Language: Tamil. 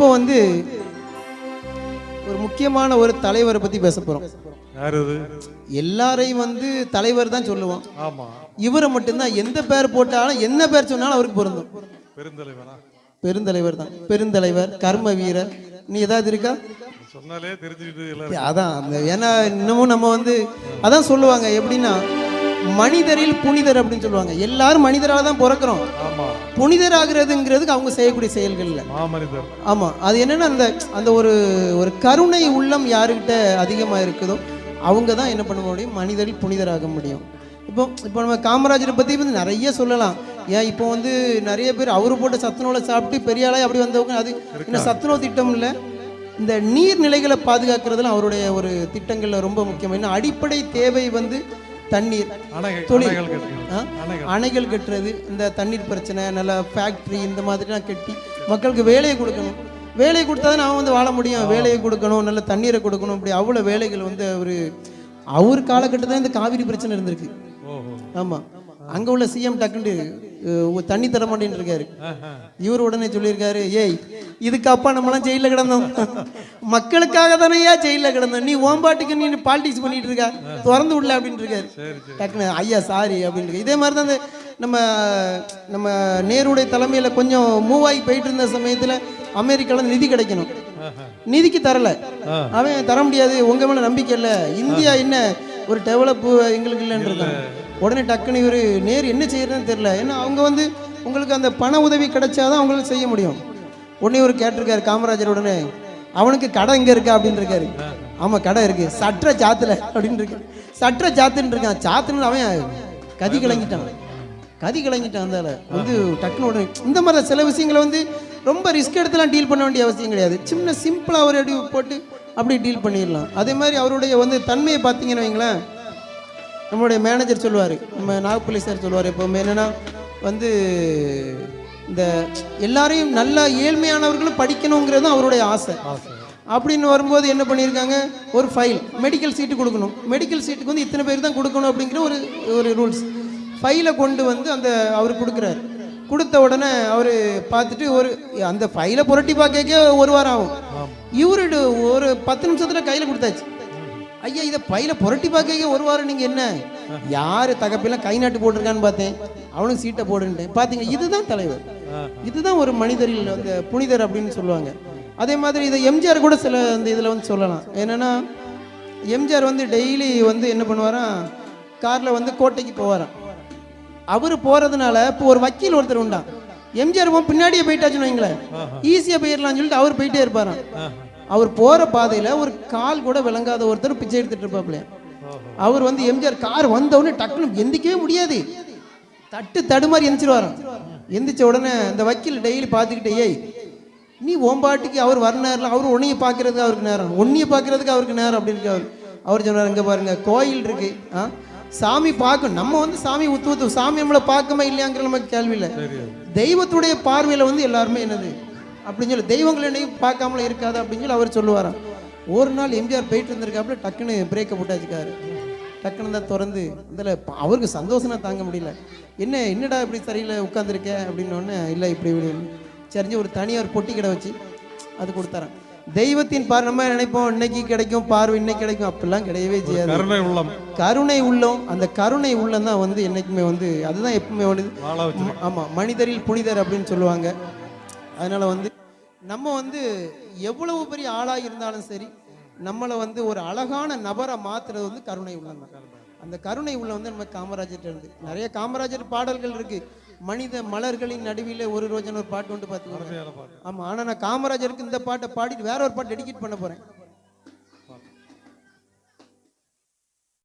இப்போ வந்து ஒரு முக்கியமான ஒரு தலைவரை பத்தி பேச போறோம். எல்லாரையும் வந்து தலைவர் தான் சொல்லுவோம் இவரை மட்டும்தான் எந்த பேர் போட்டாலும் என்ன பேர் சொன்னாலும் அவருக்கு பொருந்தும். பெருந்தலைவர் தான். பெருந்தலைவர் கர்ம வீரர். நீ ஏதாவது இருக்கா? சொன்னாலே தெரிஞ்சுக்கிட்டு அதான் ஏன்னா இன்னமும் நம்ம வந்து அதான் சொல்லுவாங்க. எப்படின்னா மனிதரில் புனிதர் அப்படின்னு சொல்லுவாங்க. எல்லாரும் மனிதராக தான் பிறக்கிறோம். ஆமா. புனிதராகிறதுங்கிறதுக்கு அவங்க செய்யக்கூடிய செயல்கள் இல்லை. மாமனிதர் ஆமாம் அது என்னன்னா அந்த அந்த ஒரு ஒரு கருணை உள்ளம் யாருக்கிட்ட அதிகமாக இருக்குதோ அவங்க தான் என்ன பண்ண முடியும் மனிதரில் புனிதராக முடியும். இப்போ இப்போ நம்ம காமராஜரை பற்றி வந்து நிறைய சொல்லலாம். ஏன் இப்போ வந்து நிறைய பேர் அவரு போட்ட சத்துணவில் சாப்பிட்டு பெரிய ஆளாக அப்படி வந்தவங்க அது இன்னும் சத்துணவு திட்டம் இல்லை. இந்த நீர்நிலைகளை பாதுகாக்கிறதுல அவருடைய ஒரு திட்டங்களில் ரொம்ப முக்கியம். இன்னும் அடிப்படை தேவை வந்து தண்ணீர் அணைகள் தொழில். அணைகள் கட்டுறது. இந்த தண்ணீர் பிரச்சனை நல்ல ஃபேக்ட்ரி இந்த மாதிரிலாம் கட்டி மக்களுக்கு வேலையை கொடுக்கணும். வேலையை கொடுத்தா தான் அவன் வந்து வாழ முடியும். வேலையை கொடுக்கணும் நல்ல தண்ணீரை கொடுக்கணும். இப்படி அவ்வளோ வேலைகள் வந்து அவர் அவர் காலகட்டத்தில் இந்த காவிரி பிரச்சனை இருந்திருக்கு. ஆமாம் அங்கே உள்ள சிஎம் அஹ், தண்ணி தர மாட்டேன்னு இருக்காரு. இவர் உடனே சொல்லியிருக்காரு ஏய் இதுக்கு அப்பா நம்மளாம் ஜெயிலில் கிடந்தோம். மக்களுக்காக தானேயா ஜெயிலில் கிடந்தோம். நீ ஓம்பாட்டுக்கு நீ பாலிடிக்ஸ் பண்ணிட்டு இருக்க. திறந்து விடல அப்படின்னு இருக்காரு. டக்குனு ஐயா சாரி அப்படின்னு இருக்கு. இதே மாதிரி தான் நம்ம நம்ம நேருடைய தலைமையில் கொஞ்சம் மூவ் ஆகி போயிட்டு இருந்த சமயத்தில் அமெரிக்காவில் நிதி கிடைக்கணும். நிதிக்கு தரல. அவன் தர முடியாது. உங்க மேல நம்பிக்கை இல்லை. இந்தியா என்ன ஒரு டெவலப் எங்களுக்கு இல்லைன்னு இருக்காங்க உடனே டக்குன்னு இவர் நேரு என்ன செய்யறதுன்னு தெரியல. ஏன்னா அவங்க வந்து உங்களுக்கு அந்த பண உதவி கிடைச்சாதான் அவங்களுக்கு செய்ய முடியும். உடனே ஒரு கேட்டிருக்காரு காமராஜர் உடனே. அவனுக்கு கடை இங்கே இருக்கா அப்படின்னு இருக்காரு ஆமாம் கடை இருக்கு. சற்ற சாத்துல அப்படின்னு இருக்கு சற்ற சாத்துன்னு இருக்கான். சாத்துன்னு அவன் கதி கிளங்கிட்டான். கதி கிளங்கிட்டான் அந்தால வந்து டக்குனு உடனே இந்த மாதிரி சில விஷயங்களை வந்து ரொம்ப ரிஸ்க் எடுத்துலாம் டீல் பண்ண வேண்டிய அவசியம் கிடையாது. சின்ன சிம்பிளாக ஒரு அடி போட்டு அப்படி டீல் பண்ணிடலாம். அதே மாதிரி அவருடைய வந்து தன்மையை பார்த்தீங்கன்னு வைங்களேன். நம்மளுடைய மேனேஜர் சொல்லுவார். நம்ம நாகப்பள்ளி சார் சொல்லுவார் எப்போவுமே. என்னென்னா வந்து இந்த எல்லாரையும் நல்ல ஏழ்மையானவர்களும் படிக்கணுங்கிறது அவருடைய ஆசை. அப்படின்னு வரும்போது என்ன பண்ணியிருக்காங்க? ஒரு ஃபைல் மெடிக்கல் சீட்டு கொடுக்கணும். மெடிக்கல் சீட்டுக்கு வந்து இத்தனை பேர் தான் கொடுக்கணும் அப்படிங்கிற ஒரு ஒரு ரூல்ஸ் ஃபைலை கொண்டு வந்து அந்த அவர் கொடுக்குறாரு. கொடுத்த உடனே அவர் பார்த்துட்டு ஒரு அந்த ஃபைலை புரட்டி பார்க்க ஒரு வாரம் ஆகும். இவரு ஒரு பத்து நிமிஷத்தில் கையில் கொடுத்தாச்சு. ஐயா இதை பையில புரட்டி பார்க்க ஒரு வாரம் நீங்கள் என்ன? யார் தகப்பெல்லாம் கை நாட்டு போட்டிருக்கான்னு பார்த்தேன். அவனுக்கு சீட்டை போடுன்ட்டேன் பார்த்தீங்க இதுதான் தலைவர். இதுதான் ஒரு மனிதரில் அந்த புனிதர் அப்படின்னு சொல்லுவாங்க. அதே மாதிரி இதை எம்ஜிஆர் கூட சில அந்த இதில் வந்து சொல்லலாம். என்னன்னா எம்ஜிஆர் வந்து டெய்லி வந்து என்ன பண்ணுவாராம் காரில் வந்து கோட்டைக்கு போவாராம். அவர் போகிறதுனால இப்போ ஒரு வக்கீல் ஒருத்தர் உண்டான் எம்ஜிஆர் பின்னாடியே போயிட்டாச்சுன்னு வைங்களேன். ஈஸியாக போயிடலாம்னு சொல்லிட்டு அவர் போயிட்டே இருப்பாராம். அவர் போகிற பாதையில் ஒரு கால் கூட விளங்காத ஒருத்தர் பிச்சை எடுத்துட்டு இருப்பாப்லையா அவர் வந்து எம்ஜிஆர் கார் வந்தவுடனே டக்குன்னு எந்திக்கவே முடியாது. தட்டு தடுமாறி எந்திரிச்சிருவாராம். எந்திரிச்ச உடனே அந்த வக்கீல் டெய்லி பார்த்துக்கிட்டே ஏய் நீ ஓம்பாட்டுக்கு அவர் வர நேரம் அவர் உன்னைய பார்க்கறதுக்கு அவருக்கு நேரம் உன்னைய பார்க்கறதுக்கு அவருக்கு நேரம் அப்படின்னு அவர் அவர் சொன்னார் இங்கே பாருங்க கோயில் இருக்கு. ஆ? சாமி பார்க்கும் நம்ம வந்து சாமி உத்து உத்து சாமி நம்மளை பார்க்கமா இல்லையாங்கிற நமக்கு கேள்வி இல்லை. தெய்வத்துடைய பார்வையில் வந்து எல்லாருமே என்னது? அப்படின்னு சொல்லி தெய்வங்கள் என்னையும் பார்க்காமல இருக்காது? அப்படின்னு சொல்லி அவர் சொல்லுவாராம். ஒரு நாள் எம்ஜிஆர் போயிட்டு இருந்திருக்காப்புல டக்குன்னு பிரேக்கை போட்டாச்சுக்காரு டக்குன்னு தான் திறந்து அதில் அவருக்கு சந்தோஷம் தாங்க முடியல. என்ன என்னடா இப்படி சரியில்லை உட்காந்துருக்க அப்படின்னு உடனே இல்லை இப்படி இப்படி. சரிஞ்சு ஒரு தனியார் பொட்டி கடை வச்சு அது கொடுத்தாராம். தெய்வத்தின் பார் நம்ம நினைப்போம்? இன்னைக்கு கிடைக்கும் பார்வை இன்னைக்கு கிடைக்கும். அப்படிலாம் கிடையவே செய்யாது. கருணை உள்ளம். கருணை உள்ளம் அந்த கருணை உள்ளம் தான் வந்து என்னைக்குமே வந்து அதுதான் எப்பவுமே வந்து வாழ வச்சு ம- ஆமா மனிதரில் புனிதர் அப்படின்னு சொல்லுவாங்க. அதனால வந்து நம்ம வந்து எவ்வளவு பெரிய ஆளாக இருந்தாலும் சரி நம்மளை வந்து ஒரு அழகான நபரை மாத்துறது வந்து கருணை உள்ளம் அந்த கருணை உள்ளம் வந்து நம்ம காமராஜர்ட்ட இருந்து. நிறைய காமராஜர் பாடல்கள் இருக்கு. மனித மலர்களின் நடுவிலே ஒரு ரோஜன் ஒரு பாட்டு வந்து பார்த்துக்கோங்க. அருமையான பாட்டு. ஆமா ஆனா நான் காமராஜருக்கு இந்த பாட்டை பாடிட்டு வேற ஒரு பாட்டு டெடிகேட் பண்ண போறேன்.